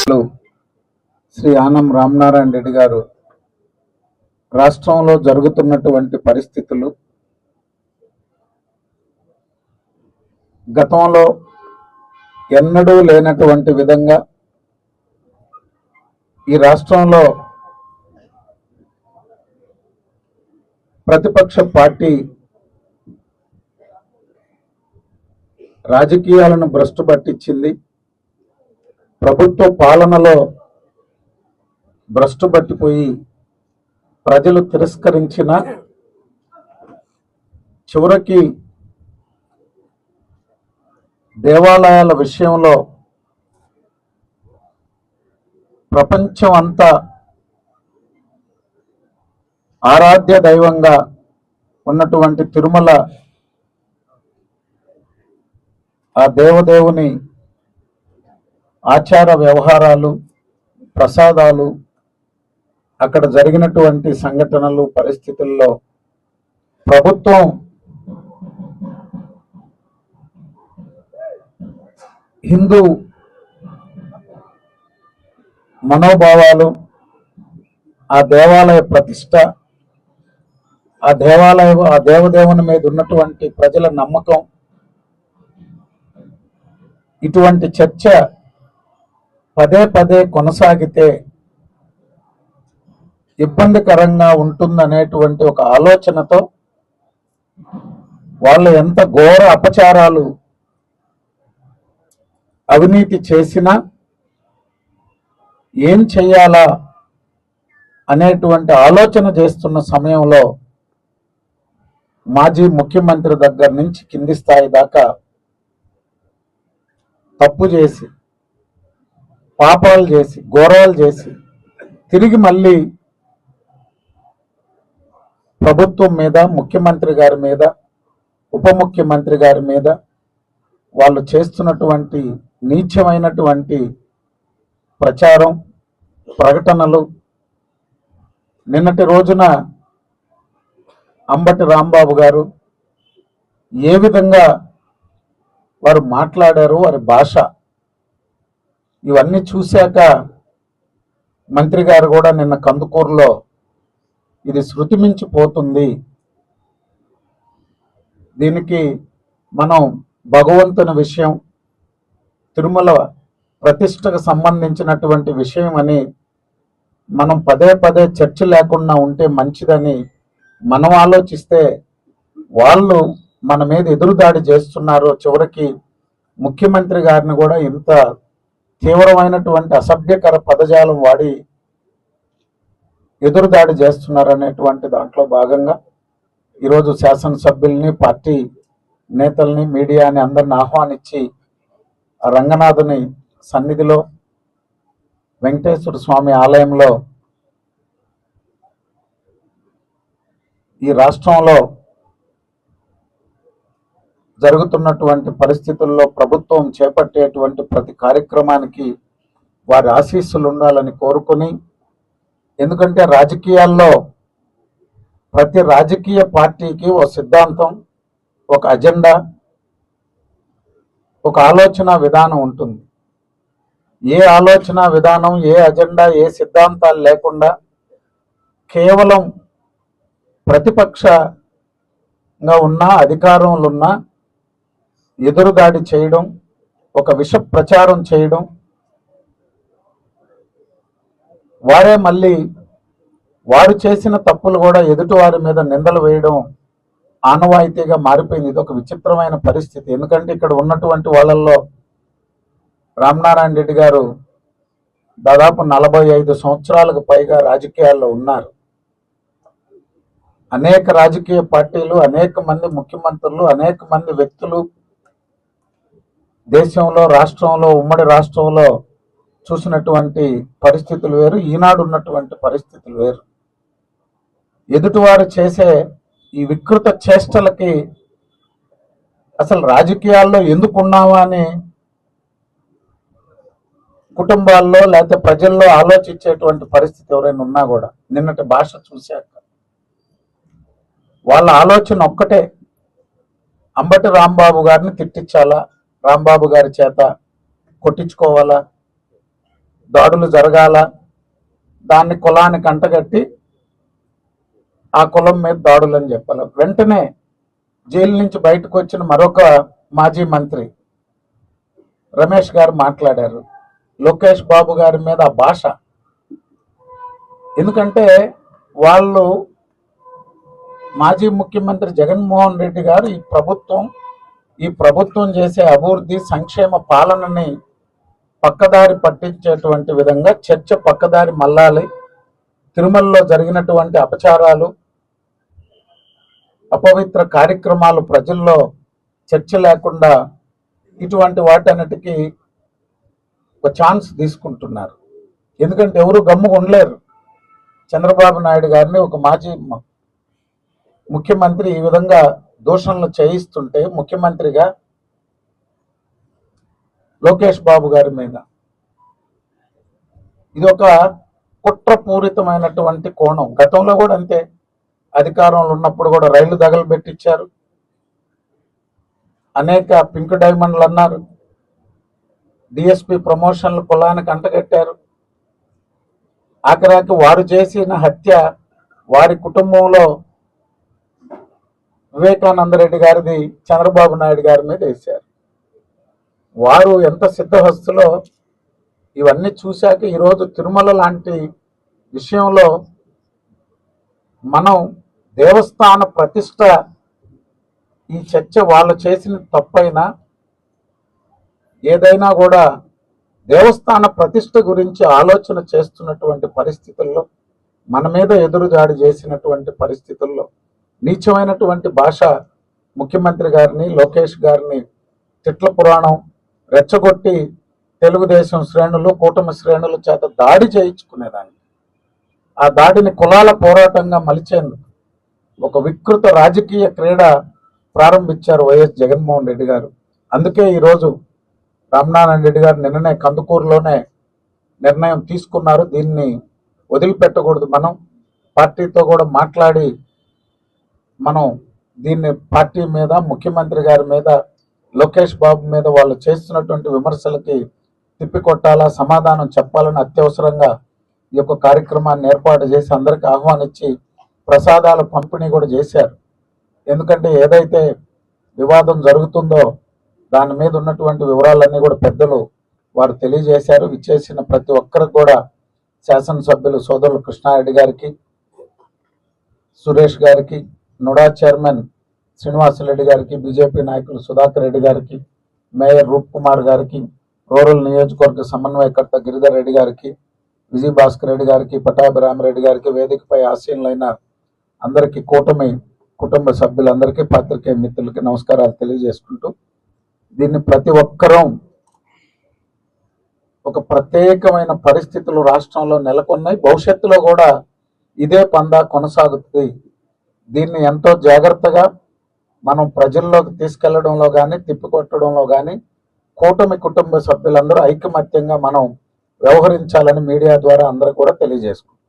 శ్రీ ఆనం రామనారాయణ రెడ్డి గారు రాష్ట్రంలో జరుగుతున్నటువంటి పరిస్థితులు గతంలో ఎన్నడూ లేనటువంటి విధంగా ఈ రాష్ట్రంలో ప్రతిపక్ష పార్టీ రాజకీయాలను భ్రష్టు పట్టించింది. ప్రభుత్వ పాలనలో భ్రష్టు పట్టిపోయి ప్రజలు తిరస్కరించిన చివరికి దేవాలయాల విషయంలో ప్రపంచం అంతా ఆరాధ్య దైవంగా ఉన్నటువంటి తిరుమల ఆ దేవదేవుని ఆచార వ్యవహారాలు ప్రసాదాలు అక్కడ జరిగినటువంటి సంఘటనలు పరిస్థితుల్లో ప్రభుత్వం హిందూ మనోభావాలు ఆ దేవాలయ ప్రతిష్ట ఆ దేవాలయ ఆ దేవదేవుని మీద ఉన్నటువంటి ప్రజల నమ్మకం ఇటువంటి చర్చ పదే పదే కొనసాగితే ఇబ్బందికరంగా ఉంటుందనేటువంటి ఒక ఆలోచనతో వాళ్ళు ఎంత ఘోర అపచారాలు అవినీతి చేసినా ఏం చేయాలా అనేటువంటి ఆలోచన చేస్తున్న సమయంలో మాజీ ముఖ్యమంత్రి దగ్గర నుంచి కింది స్థాయి దాకా తప్పు చేసి పాపాలు చేసి ఘోరాలు చేసి తిరిగి మళ్ళీ ప్రభుత్వం మీద ముఖ్యమంత్రి గారి మీద ఉప ముఖ్యమంత్రి గారి మీద వాళ్ళు చేస్తున్నటువంటి నీచమైనటువంటి ప్రచారం ప్రకటనలు. నిన్నటి రోజున అంబటి రాంబాబు గారు ఏ విధంగా వారు మాట్లాడారు వారి భాష ఇవన్నీ చూశాక మంత్రి గారు కూడా నిన్న కందుకూరులో ఇది శృతి మించిపోతుంది. దీనికి మనం భగవంతుని విషయం తిరుమల ప్రతిష్టకు సంబంధించినటువంటి విషయం అని మనం పదే పదే చర్చ లేకుండా ఉంటే మంచిదని మనం ఆలోచిస్తే వాళ్ళు మన మీద ఎదురుదాడి చేస్తున్నారు చివరికి ముఖ్యమంత్రి గారిని కూడా ఇంత తీవ్రమైనటువంటి అసభ్యకర పదజాలం వాడి ఎదురుదాడి చేస్తున్నారు అనేటువంటి దాంట్లో భాగంగా ఈరోజు శాసనసభ్యుల్ని పార్టీ నేతల్ని మీడియాని అందరిని ఆహ్వానించి రంగనాథుని సన్నిధిలో వెంకటేశ్వర స్వామి ఆలయంలో ఈ రాష్ట్రంలో జరుగుతున్నటువంటి పరిస్థితుల్లో ప్రభుత్వం చేపట్టేటువంటి ప్రతి కార్యక్రమానికి వారి ఆశీస్సులు ఉండాలని కోరుకొని ఎందుకంటే రాజకీయాల్లో ప్రతి రాజకీయ పార్టీకి ఒక సిద్ధాంతం ఒక అజెండా ఒక ఆలోచన విధానం ఉంటుంది. ఏ ఆలోచన విధానం ఏ అజెండా ఏ సిద్ధాంతాలు లేకుండా కేవలం ప్రతిపక్షంగా ఉన్న అధికారంలో ఉన్నా ఎదురుదాడి చేయడం ఒక విష ప్రచారం చేయడం వారే మళ్ళీ వారు చేసిన తప్పులు కూడా ఎదుటి వారి మీద నిందలు వేయడం ఆనవాయితీగా మారిపోయింది. ఇది ఒక విచిత్రమైన పరిస్థితి. ఎందుకంటే ఇక్కడ ఉన్నటువంటి వాళ్ళల్లో రామనారాయణ రెడ్డి గారు దాదాపు నలభై ఐదు సంవత్సరాలకు పైగా రాజకీయాల్లో ఉన్నారు. అనేక రాజకీయ పార్టీలు అనేక మంది ముఖ్యమంత్రులు అనేక మంది వ్యక్తులు దేశంలో రాష్ట్రంలో ఉమ్మడి రాష్ట్రంలో చూసినటువంటి పరిస్థితులు వేరు ఈనాడు ఉన్నటువంటి పరిస్థితులు వేరు. ఎదుటివారు చేసే ఈ వికృత చేష్టలకి అసలు రాజకీయాల్లో ఎందుకు ఉన్నావా అని కుటుంబాల్లో లేకపోతే ప్రజల్లో ఆలోచించేటువంటి పరిస్థితి ఎవరైనా ఉన్నా కూడా నిన్నటి భాష చూశాక. వాళ్ళ ఆలోచన ఒక్కటే అంబటి రాంబాబు గారిని తిట్టించాలా? రాంబాబు గారి చేత కొట్టించుకోవాలా? దాడులు జరగాల? దాన్ని కులానికి అంటగట్టి ఆ కులం మీద దాడులు అని చెప్పాలి. వెంటనే జైలు నుంచి బయటకు వచ్చిన మరొక మాజీ మంత్రి రమేష్ గారు మాట్లాడారు. లోకేష్ బాబు గారి మీద ఆ భాష. ఎందుకంటే వాళ్ళు మాజీ ముఖ్యమంత్రి జగన్మోహన్ రెడ్డి గారు ఈ ప్రభుత్వం ఈ ప్రభుత్వం చేసే అభివృద్ధి సంక్షేమ పాలనని పక్కదారి పట్టించేటువంటి విధంగా చర్చ పక్కదారి మల్లాలి తిరుమలలో జరిగినటువంటి అపచారాలు అపవిత్ర కార్యక్రమాలు ప్రజల్లో చర్చ లేకుండా ఇటువంటి వాటన్నిటికీ ఒక ఛాన్స్ తీసుకుంటున్నారు. ఎందుకంటే ఎవరు గమ్ముగా ఉండలేరు. చంద్రబాబు నాయుడు గారిని ఒక మాజీ ముఖ్యమంత్రి ఈ విధంగా దూషణలు చేయిస్తుంటే ముఖ్యమంత్రిగా లోకేష్ బాబు గారి మీద. ఇది ఒక కుట్రపూరితమైనటువంటి కోణం. గతంలో కూడా అంతే. అధికారంలో ఉన్నప్పుడు కూడా రైళ్ళు తగలబెట్టించారు అనేక పింక్ డైమండ్లు అన్నారు. డిఎస్పి ప్రమోషన్లు కులానికి అంటగట్టారు. ఆఖరాకి వారు చేసిన హత్య వారి కుటుంబంలో వివేకానంద రెడ్డి గారిది చంద్రబాబు నాయుడు గారి మీద వేశారు. వారు ఎంత సిద్ధహస్తులో ఇవన్నీ చూశాక ఈరోజు తిరుమల లాంటి విషయంలో మనం దేవస్థాన ప్రతిష్ట ఈ చర్చ వాళ్ళు చేసిన తప్పైనా ఏదైనా కూడా దేవస్థాన ప్రతిష్ట గురించి ఆలోచన చేస్తున్నటువంటి పరిస్థితుల్లో మన మీద ఎదురుదాడి చేసినటువంటి పరిస్థితుల్లో నీచమైనటువంటి భాష ముఖ్యమంత్రి గారిని లోకేష్ గారిని తిట్ల పురాణం రెచ్చగొట్టి తెలుగుదేశం శ్రేణులు కూటమి శ్రేణుల చేత దాడి చేయించుకునేదాన్ని. ఆ దాడిని కులాల పోరాటంగా మలిచేందుకు ఒక వికృత రాజకీయ క్రీడ ప్రారంభించారు వైఎస్ జగన్మోహన్ రెడ్డి గారు. అందుకే ఈరోజు రామనారాయణ రెడ్డి గారు నిన్ననే కందుకూరులోనే నిర్ణయం తీసుకున్నారు. దీన్ని వదిలిపెట్టకూడదు మనం. పార్టీతో కూడా మాట్లాడి మనం దీన్ని పార్టీ మీద ముఖ్యమంత్రి గారి మీద లోకేష్ బాబు మీద వాళ్ళు చేస్తున్నటువంటి విమర్శలకి తిప్పికొట్టాలా సమాధానం చెప్పాలని అత్యవసరంగా ఈ యొక్క కార్యక్రమాన్ని ఏర్పాటు చేసి అందరికి ఆహ్వానించి ప్రసాదాల పంపిణీ కూడా చేశారు. ఎందుకంటే ఏదైతే వివాదం జరుగుతుందో దాని మీద ఉన్నటువంటి వివరాలన్నీ కూడా పెద్దలు వారు తెలియజేశారు. ఇచ్చేసిన ప్రతి ఒక్కరికి కూడా శాసనసభ్యులు సోదరులు కృష్ణారెడ్డి గారికి సురేష్ గారికి నుడా చైర్మన్ శ్రీనివాసరెడ్డి గారికి బీజేపీ నాయకులు సుధాకర్ రెడ్డి గారికి మేయర్ రూప్ కుమార్ గారికి రూరల్ నియోజకవర్గ సమన్వయకర్త గిరిధర్ రెడ్డి గారికి విజయ్ భాస్కర్ రెడ్డి గారికి పటాభిరామరెడ్డి గారికి వేదికపై ఆశీనులైన అందరికీ కూటమి కుటుంబ సభ్యులందరికీ పాత్రికేయ మిత్రులకి నమస్కారాలు తెలియజేసుకుంటూ దీన్ని ప్రతి ఒక్కరూ ఒక ప్రత్యేకమైన పరిస్థితులు రాష్ట్రంలో నెలకొన్నాయి. భవిష్యత్తులో కూడా ఇదే పందా కొనసాగుతుంది. దీన్ని ఎంతో జాగ్రత్తగా మనం ప్రజల్లోకి తీసుకెళ్ళడంలో కానీ తిప్పికొట్టడంలో కానీ కూటమి కుటుంబ సభ్యులందరూ ఐకమత్యంగా మనం వ్యవహరించాలని మీడియా ద్వారా అందరూ కూడా తెలియజేసుకుంటాం